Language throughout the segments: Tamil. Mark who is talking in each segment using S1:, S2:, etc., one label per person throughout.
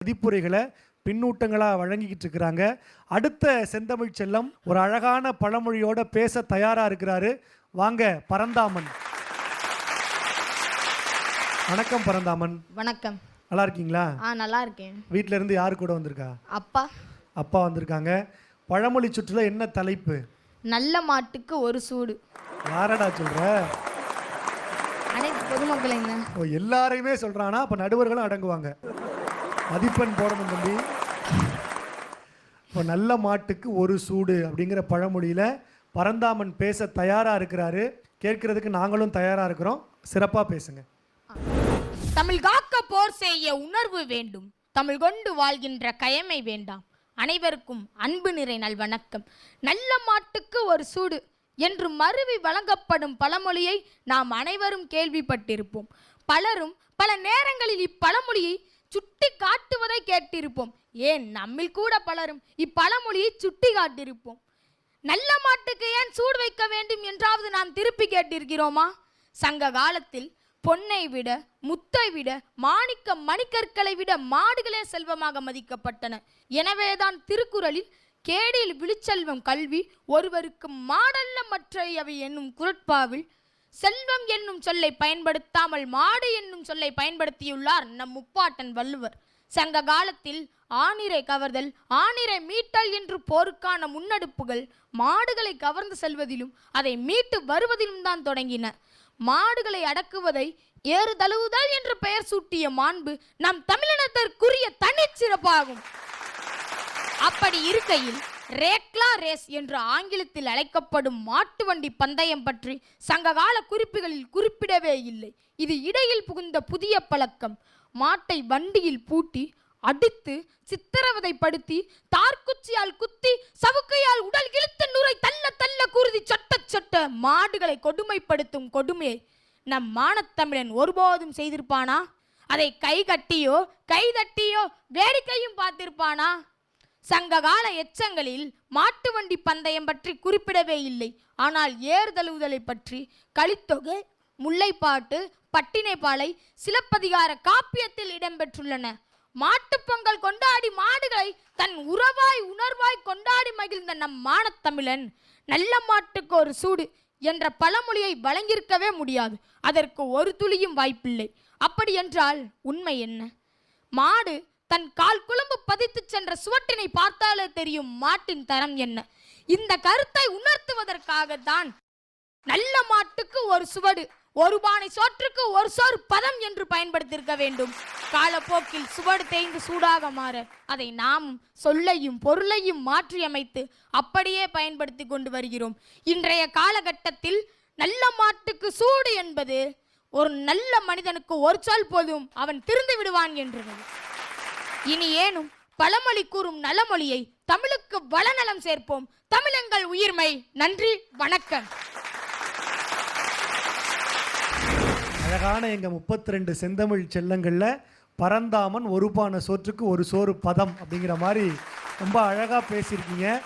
S1: மதிப்புரைகளை பின்னூட்டங்களாக வழங்கிக்கிட்டு இருக்கிறாங்க. அடுத்த செந்தமிழ் செல்லம் ஒரு அழகான பழமொழியோட பேச தயாராக இருக்கிறாரு. வாங்க பரந்தாமன். வணக்கம் பரந்தாமன்.
S2: வணக்கம்.
S1: நல்லா இருக்கீங்களா?
S2: ஆ நல்லா இருக்கேன்.
S1: வீட்ல இருந்து யார் கூட வந்திருக்கா?
S2: அப்பா.
S1: அப்பா வந்திருக்காங்க. பழமொழி சுற்றுல என்ன தலைப்பு?
S2: நல்ல மாட்டுக்கு ஒரு சூடு.
S1: யாரடா சொல்ற?
S2: அனைத்து பொதுமக்களைங்க
S1: ஓ எல்லாரையுமே சொல்றானா? அப்ப நடுவர்களும் அடங்குவாங்க. மதிப்பெண் போடணும் தம்பி. இப்போ நல்ல மாட்டுக்கு ஒரு சூடு அப்படிங்கிற பழமொழியில் பரந்தாமன் பேச தயாராக இருக்கிறாரு. கேட்கறதுக்கு நாங்களும் தயாராக இருக்கிறோம். சிறப்பாக பேசுங்க.
S3: தமிழ் காக்க போர் செய்ய உணர்வு வேண்டும். தமிழ் கொண்டு வாழ்கின்ற கயமை வேண்டாம். அனைவருக்கும் அன்பு நிறை நல்வணக்கம் நல்ல மாட்டுக்கு ஒரு சூடு என்று மருவி வழங்கப்படும் பழமொழியை நாம் அனைவரும் கேள்விப்பட்டிருப்போம். பலரும் பல நேரங்களில் இப்பழமொழியை சுட்டி காட்டுவதை கேட்டிருப்போம். ஏன் நம்மில் கூட பலரும் இப்பழமொழியை சுட்டி காட்டியிருப்போம். நல்ல மாட்டுக்கு ஏன் சூடு வைக்க வேண்டும் என்றாவது நாம் திருப்பி கேட்டிருக்கிறோமா? சங்க காலத்தில் பொன்னை விட முத்தை விட மாணிக்க மணிக்கற்களை விட மாடுகளே செல்வமாக மதிக்கப்பட்டன. எனவேதான் திருக்குறளில் கேடில் விழுச்செல்வம் கல்வி ஒருவருக்கு மாடல்ல மற்றையவை என்னும் குரட்பாவில் செல்வம் என்னும் சொல்லை பயன்படுத்தாமல் மாடு என்னும் சொல்லை பயன்படுத்தியுள்ளார் நம் முப்பாட்டன் வள்ளுவர். சங்க காலத்தில் ஆணிரை கவர்தல் ஆணிரை மீட்டல் என்று போருக்கான முன்னெடுப்புகள் மாடுகளை கவர்ந்து செல்வதிலும் அதை மீட்டு வருவதிலும் தான் தொடங்கின. மாடுகளை அடக்குவதை ஏறு தழுவுதல் என்று பெயர் சூட்டிய மாண்பு நம் தமிழினத்திற்குரிய தனிச்சிறப்பாகும். அப்படி இருக்கையில் ரேக்லா ரேஸ் என்று ஆங்கிலத்தில் அழைக்கப்படும் மாட்டு வண்டி பந்தயம் பற்றி சங்ககால குறிப்புகளில் குறிப்பிடவே இல்லை. இது இடையில் புகுந்த புதிய பழக்கம். மாட்டை வண்டியில் பூட்டி அடித்து சித்திரவதைப்படுத்தி தார்குச்சியால் குத்தி சவுக்கையால் உடல் இழுத்து நுரை தள்ள தள்ள குருதி சொட்ட சொட்ட மாடுகளை கொடுமைப்படுத்தும் கொடுமையை நம் மானத்தமிழன் ஒருபோதும் செய்திருப்பானா? அதை கை கட்டியோ கை தட்டியோ வேடிக்கையும் பார்த்திருப்பானா? சங்ககால எச்சங்களில் மாட்டு வண்டி பந்தயம் பற்றி குறிப்பிடவே இல்லை. ஆனால் ஏறுதழுவுதலை பற்றி கலித்தொகை முல்லைப்பாட்டு பட்டினைப்பாலை சிலப்பதிகார காப்பியத்தில் இடம்பெற்றுள்ளன. மாட்டுப் பொங்கல் கொண்டாடி மாடுகளை தன் உறவாய் உணர்வாய் கொண்டாடி மகிழ்ந்த நம் மானத்தமிழன் நல்ல மாட்டுக்கு ஒரு சூடு என்ற பழமொழியை வழங்கியிருக்கவே முடியாது. அதற்கு ஒரு துளியும் வாய்ப்பில்லை. அப்படி என்றால் உண்மை என்ன? மாடு தன் கால் குழம்பு பதித்து சென்ற சுவட்டினை பார்த்தாலே தெரியும் மாட்டின் தரம் என்ன. இந்த கருத்தை உணர்த்துவதற்காக தான் நல்ல மாட்டுக்கு ஒரு சுவடு ஒரு பானை சோற்றுக்கு ஒரு சோறு பதம் என்று பயன்படுத்தியிருக்க வேண்டும். காலப்போக்கில் சுவடு தேய்ந்து சூடாக மாற அதை நாமும் சொல்லையும் பொருளையும் மாற்றியமைத்து அப்படியே பயன்படுத்தி கொண்டு வருகிறோம். இன்றைய காலகட்டத்தில் நல்ல மாட்டுக்கு சூடு என்பது ஒரு நல்ல மனிதனுக்கு ஒரு சொல் போதும் அவன் திருந்து விடுவான் என்றது இனி ஏனும் பழமொழி கூறும் நலமொழியை தமிழுக்கு வளநலம் சேர்ப்போம். தமிழங்கள் உயிர்மை. நன்றி. வணக்கம்.
S1: அழகான எங்க முப்பத்தி ரெண்டு செந்தமிழ் செல்லங்கள்ல பரந்தாமன் ஒரு பானை சோற்றுக்கு ஒரு சோறு பதம் அப்படிங்கிற மாதிரி ரொம்ப அழகா பேசியிருக்கீங்க.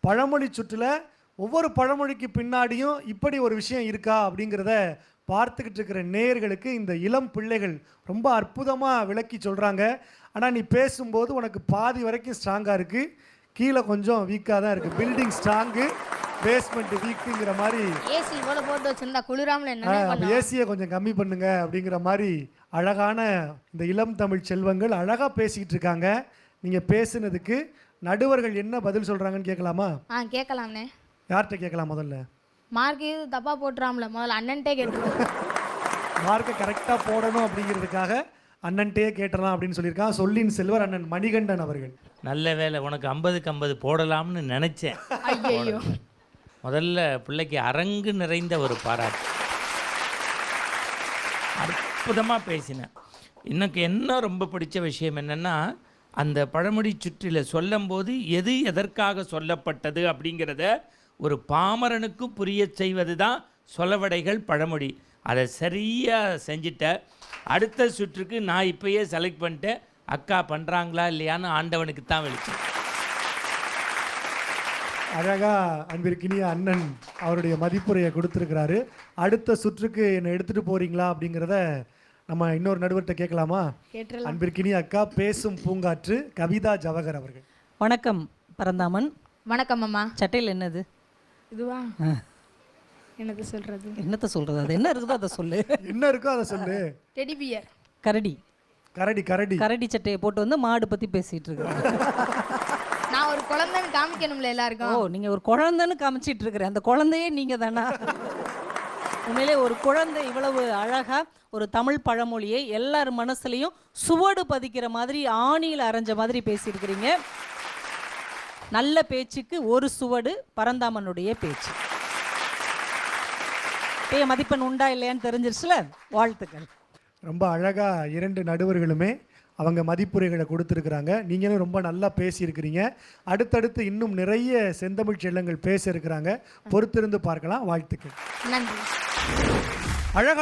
S1: பழமொழி சுற்றுல ஒவ்வொரு பழமொழிக்கு பின்னாடியும் இப்படி ஒரு விஷயம் இருக்கா அப்படிங்கிறத பார்த்துக்கிட்டு இருக்கிற நேயர்களுக்கு இந்த இளம் பிள்ளைகள் ரொம்ப அற்புதமாக விளக்கி சொல்கிறாங்க ஆனால் நீ பேசும்போது உனக்கு பாதி வரைக்கும் ஸ்ட்ராங்காக இருக்குது கீழே கொஞ்சம் வீக்காக தான் இருக்குது பில்டிங் ஸ்ட்ராங்கு பேஸ்மெண்ட் வீக்குங்கிற மாதிரி
S2: ஏசி இவ்வளவு போட்டு வச்சிருந்தா குளிராமல் என்ன
S1: ஏசியை கொஞ்சம் கம்மி பண்ணுங்க அப்படிங்கிற மாதிரி அழகான இந்த இளம் தமிழ் செல்வங்கள் அழகாக பேசிக்கிட்டு இருக்காங்க. நீங்கள் பேசுனதுக்கு நடுவர்கள் என்ன பதில் சொல்கிறாங்கன்னு கேட்கலாமா?
S2: ஆ கேட்கலாம்ண்ணே.
S1: யார்கிட்ட கேட்கலாம் முதல்ல?
S2: மார்க் இது தப்பா போட்டுறாம்ல முதல்ல அண்ணன்ட்டே கேட்டுருவோம்
S1: மார்க்கை கரெக்டாக போடணும் அப்படிங்கிறதுக்காக அண்ணன்ட்டே கேட்டலாம் அப்படின்னு சொல்லியிருக்காங்க சொல்லின் செல்வர் அண்ணன் மணிகண்டன் அவர்கள்.
S4: நல்ல வேலை உனக்கு ஐம்பதுக்கு ஐம்பது போடலாம்னு நினச்சேன்.
S2: ஐயோ
S4: முதல்ல பிள்ளைக்கு அரங்கு நிறைந்த ஒரு பாராட்டு. அற்புதமாக பேசினேன். எனக்கு என்ன ரொம்ப பிடிச்ச விஷயம் என்னென்னா அந்த பழமொழி சுற்றில சொல்லும்போது எது எதற்காக சொல்லப்பட்டது அப்படிங்கிறத ஒரு பாமரனுக்கும் புரிய செய்வது தான் சொலவடைகள் பழமொழி. அதை சரியாக செஞ்சிட்ட. அடுத்த சுற்றுக்கு நான் இப்பயே செலக்ட் பண்ணிட்டேன். அக்கா பண்ணுறாங்களா இல்லையான்னு ஆண்டவனுக்கு தான் வெளிச்சம்.
S1: அழகா அன்பிற்கினிய அண்ணன் அவருடைய மதிப்புரையை கொடுத்துருக்கிறாரு. அடுத்த சுற்றுக்கு என்னை எடுத்துகிட்டு போறீங்களா அப்படிங்கிறத நம்ம இன்னொரு நடுவர்கிட்ட கேட்கலாமா? அன்பிற்கினி அக்கா பேசும் பூங்காற்று கவிதா ஜவஹர் அவர்கள்.
S5: வணக்கம் பரந்தாமன்.
S3: வணக்கம் அம்மா.
S5: சட்டையில் என்னது?
S2: இதுவா? என்னது சொல்றது?
S5: என்னத்த சொல்றது? அது என்ன இருக்குதோ அதை சொல்லு.
S1: என்ன இருக்கோ அதை சொல்லு.
S2: டெடி பியர்
S5: கரடி.
S1: கரடி கரடி.
S5: கரடி சட்டையை போட்டு வந்து மாடு பத்தி பேசிட்டு இருக்கிறேன்
S2: நான் ஒரு குழந்தைன்னு காமிக்கணும்ல
S5: ஓ
S2: எல்லாருக்கும்
S5: நீங்க ஒரு குழந்தைன்னு காமிச்சிட்டு இருக்கிற அந்த குழந்தையே நீங்க தானா? உண்மையிலே ஒரு குழந்தை இவ்வளவு அழகா ஒரு தமிழ் பழமொழியை எல்லார் மனசுலயும் சுவடு பதிக்கிற மாதிரி ஆணியில் அரைஞ்ச மாதிரி பேசியிருக்கிறீங்க. நல்ல பேச்சுக்கு ஒரு சுவடு பரந்தாமனுடைய பேச்சு. பே மதிப்பெண் உண்டா இல்லையான்னு தெரிஞ்சிருச்சுல? வாழ்த்துக்கள்.
S1: ரொம்ப அழகா இரண்டு நடுவர்களுமே அவங்க மதிப்புரைகளை கொடுத்துருக்குறாங்க. நீங்களும் ரொம்ப நல்லா பேசியிருக்கிறீங்க. அடுத்தடுத்து இன்னும் நிறைய செந்தமிழ் செல்லங்கள் பேச இருக்கிறாங்க. பொறுத்திருந்து பார்க்கலாம். வாழ்த்துக்கள்.
S2: நன்றி.
S1: அழகா